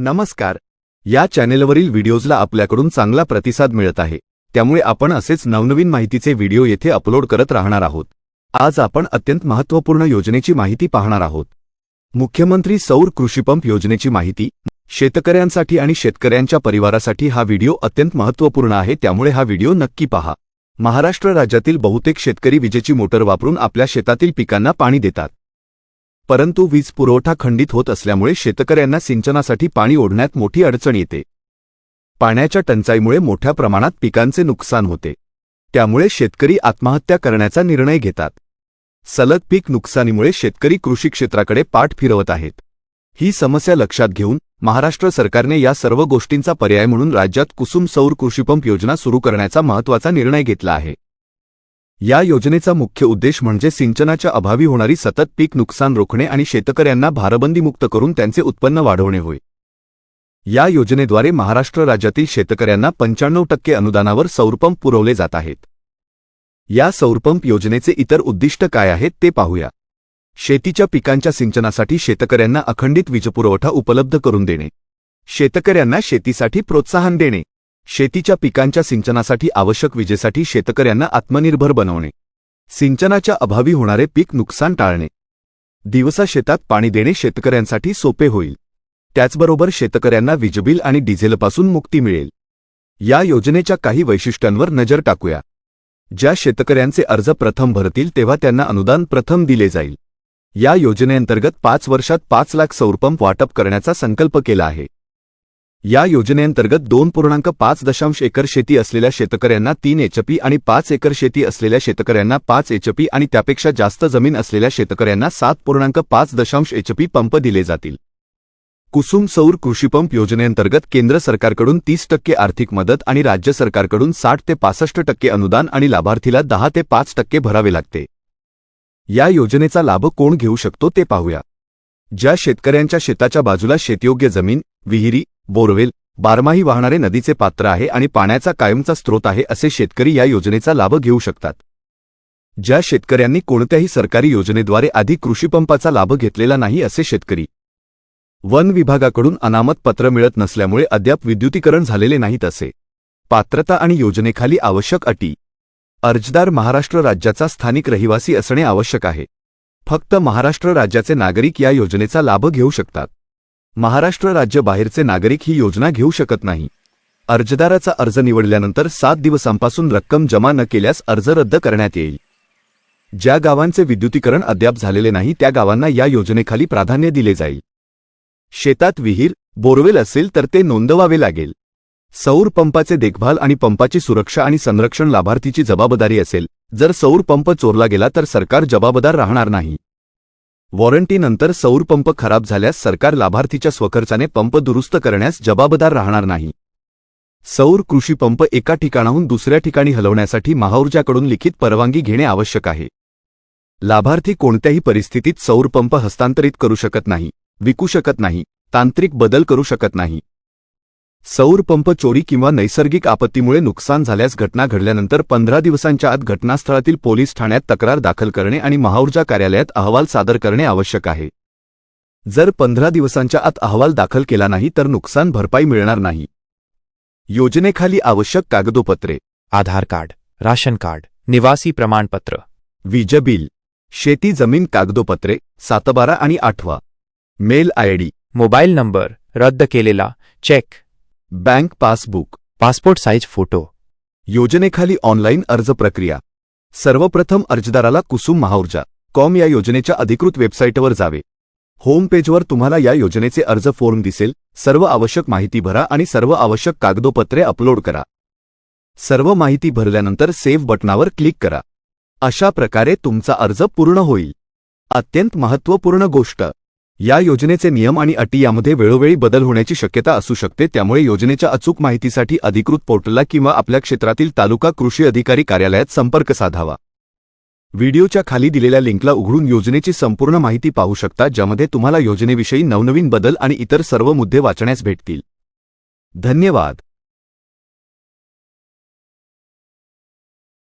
नमस्कार. या चॅनेलवरील व्हिडिओजला आपल्याकडून चांगला प्रतिसाद मिळत आहे. त्यामुळे आपण असेच नवनवीन माहितीचे व्हिडिओ येथे अपलोड करत राहणार आहोत. आज आपण अत्यंत महत्त्वपूर्ण योजनेची माहिती पाहणार आहोत. मुख्यमंत्री सौर कृषीपंप योजनेची माहिती शेतकऱ्यांसाठी आणि शेतकऱ्यांच्या परिवारासाठी हा व्हिडिओ अत्यंत महत्त्वपूर्ण आहे त्यामुळे हा व्हिडिओ नक्की पहा. महाराष्ट्र राज्यातील बहुतेक शेतकरी विजेची मोटर वापरून आपल्या शेतातील पिकांना पाणी देतात. परंतु वीज पुरवठा खंडित होत असल्यामुळे शेतकऱ्यांना सिंचनासाठी पाणी ओढण्यात मोठी अडचण येते. पाण्याच्या टंचाईमुळे मोठ्या प्रमाणात पिकांचे नुकसान होते. त्यामुळे शेतकरी आत्महत्या करण्याचा निर्णय घेतात. सलग पीक नुकसानीमुळे शेतकरी कृषी क्षेत्राकडे पाठ फिरवत आहेत. ही समस्या लक्षात घेऊन महाराष्ट्र सरकारने या सर्व गोष्टींचा पर्याय म्हणून राज्यात कुसुम सौर कृषीपंप योजना सुरू करण्याचा महत्त्वाचा निर्णय घेतला आहे. या योजनेचा मुख्य उद्देश म्हणजे सिंचनाच्या अभावी होणारी सतत पीक नुकसान रोखणे आणि शेतकऱ्यांना भारबंदीमुक्त करून त्यांचे उत्पन्न वाढवणे होय. या योजनेद्वारे महाराष्ट्र राज्यातील शेतकऱ्यांना पंच्याण्णव टक्के अनुदानावर सौरपंप पुरवले जात आहेत. या सौरपंप योजनेचे इतर उद्दिष्ट काय आहेत ते पाहूया. शेतीच्या पिकांच्या सिंचनासाठी शेतकऱ्यांना अखंडित वीजपुरवठा उपलब्ध करून देणे. शेतकऱ्यांना शेतीसाठी प्रोत्साहन देणे. शेतीच्या पिकांच्या सिंचनासाठी आवश्यक विजेसाठी शेतकऱ्यांना आत्मनिर्भर बनवणे. सिंचनाच्या अभावी होणारे पीक नुकसान टाळणे. दिवसा शेतात पाणी देणे शेतकऱ्यांसाठी सोपे होईल. त्याचबरोबर शेतकऱ्यांना विजबिल आणि डिझेलपासून मुक्ती मिळेल. या योजनेच्या काही वैशिष्ट्यांवर नजर टाकूया. ज्या शेतकऱ्यांचे अर्ज प्रथम भरतील तेव्हा त्यांना अनुदान प्रथम दिले जाईल. या योजनेअंतर्गत पाच वर्षात पाच लाख सौरपंप वाटप करण्याचा संकल्प केला आहे. या योजनेअंतर्गत दोन पूर्णांक पाच दशांश एकर शेती असलेल्या शेतकऱ्यांना तीन एचपी आणि पाच एकर शेती असलेल्या शेतकऱ्यांना पाच एचपी आणि त्यापेक्षा जास्त जमीन असलेल्या शेतकऱ्यांना सात पूर्णांक पाच दशांश एचपी पंप दिले जातील. कुसुम सौर कृषीपंप योजनेअंतर्गत केंद्र सरकारकडून तीस टक्के आर्थिक मदत आणि राज्य सरकारकडून साठ ते पासष्ट टक्के अनुदान आणि लाभार्थीला दहा ते पाच टक्के भरावे लागते. या योजनेचा लाभ कोण घेऊ शकतो ते पाहूया. ज्या शेतकऱ्यांच्या शेताच्या बाजूला शेतयोग्य जमीन विहिरी बोरवेल बारमाही वाहणारे नदीचे पात्र आहे आणि पाण्याचा कायमचा स्रोत आहे असे शेतकरी या योजनेचा लाभ घेऊ शकतात. ज्या शेतकऱ्यांनी कोणत्याही सरकारी योजनेद्वारे आधी कृषीपंपाचा लाभ घेतलेला नाही असे शेतकरी. वन विभागाकडून अनामत पत्र मिळत नसल्यामुळे अद्याप विद्युतीकरण झालेले नाहीत असे. पात्रता आणि योजनेखाली आवश्यक अटी. अर्जदार महाराष्ट्र राज्याचा स्थानिक रहिवासी असणे आवश्यक आहे. फक्त महाराष्ट्र राज्याचे नागरिक या योजनेचा लाभ घेऊ शकतात. महाराष्ट्र राज्य बाहेरचे नागरिक ही योजना घेऊ शकत नाही. अर्जदाराचा अर्ज निवडल्यानंतर सात दिवसांपासून रक्कम जमा न केल्यास अर्ज रद्द करण्यात येईल. ज्या गावांचे विद्युतीकरण अद्याप झालेले नाही त्या गावांना या योजनेखाली प्राधान्य दिले जाईल. शेतात विहीर बोरवेल असेल तर ते नोंदवावे लागेल. सौर पंपाचे देखभाल आणि पंपाची सुरक्षा आणि संरक्षण लाभार्थीची जबाबदारी असेल. जर सौर पंप चोरला गेला तर सरकार जबाबदार राहणार नाही. वॉरंटीनंतर सौर पंप खराब झाल्यास सरकार लाभार्थीच्या स्वखर्चाने पंप दुरुस्त करण्यास जबाबदार राहणार नाही. सौर कृषी पंप एका ठिकाणाहून दुसऱ्या ठिकाणी हलवण्यासाठी महाऊर्जाकडून लिखित परवानगी घेणे आवश्यक आहे. लाभार्थी कोणत्याही परिस्थितीत सौर पंप हस्तांतरित करू शकत नाही विकू शकत नाही तांत्रिक बदल करू शकत नाही. सौर पंप चोरी किंवा नैसर्गिक आपत्तीमुळे नुकसान झाल्यास घटना घडल्यानंतर पंधरा दिवसांच्या आत घटनास्थळातील पोलीस ठाण्यात तक्रार दाखल करणे आणि महाऊर्जा कार्यालयात अहवाल सादर करणे आवश्यक आहे. जर पंधरा दिवसांच्या आत अहवाल दाखल केला नाही तर नुकसान भरपाई मिळणार नाही. योजनेखाली आवश्यक कागदोपत्रे. आधार कार्ड राशन कार्ड निवासी प्रमाणपत्र. वीज बिल. शेती जमीन कागदोपत्रे सातबारा आणि आठवा. मेल आयडी मोबाईल नंबर रद्द केलेला cheque. Bank passbook passport size photo योजनेखाली ऑनलाईन अर्ज प्रक्रिया. सर्वप्रथम अर्जदाराला कुसुम महाऊर्जा कॉम या योजनेच्या अधिकृत वेबसाईटवर जावे. होम पेजवर तुम्हाला या योजनेचे अर्ज फॉर्म दिसेल सर्व आवश्यक माहिती भरा आणि सर्व आवश्यक कागदोपत्रे अपलोड करा. सर्व माहिती भरल्यानंतर सेव्ह बटनावर क्लिक करा. अशा प्रकारे तुमचा अर्ज पूर्ण होईल. अत्यंत महत्त्वपूर्ण गोष्ट. या योजनेचे नियम आणि अटी यामध्ये वेळोवेळी बदल होण्याची शक्यता असू शकते. त्यामुळे योजनेच्या अचूक माहितीसाठी अधिकृत पोर्टलला किंवा आपल्या क्षेत्रातील तालुका कृषी अधिकारी कार्यालयात संपर्क साधावा. व्हिडिओच्या खाली दिलेल्या लिंकला उघडून योजनेची संपूर्ण माहिती पाहू शकता ज्यामध्ये तुम्हाला योजनेविषयी नवनवीन बदल आणि इतर सर्व मुद्दे वाचण्यास भेटतील. धन्यवाद!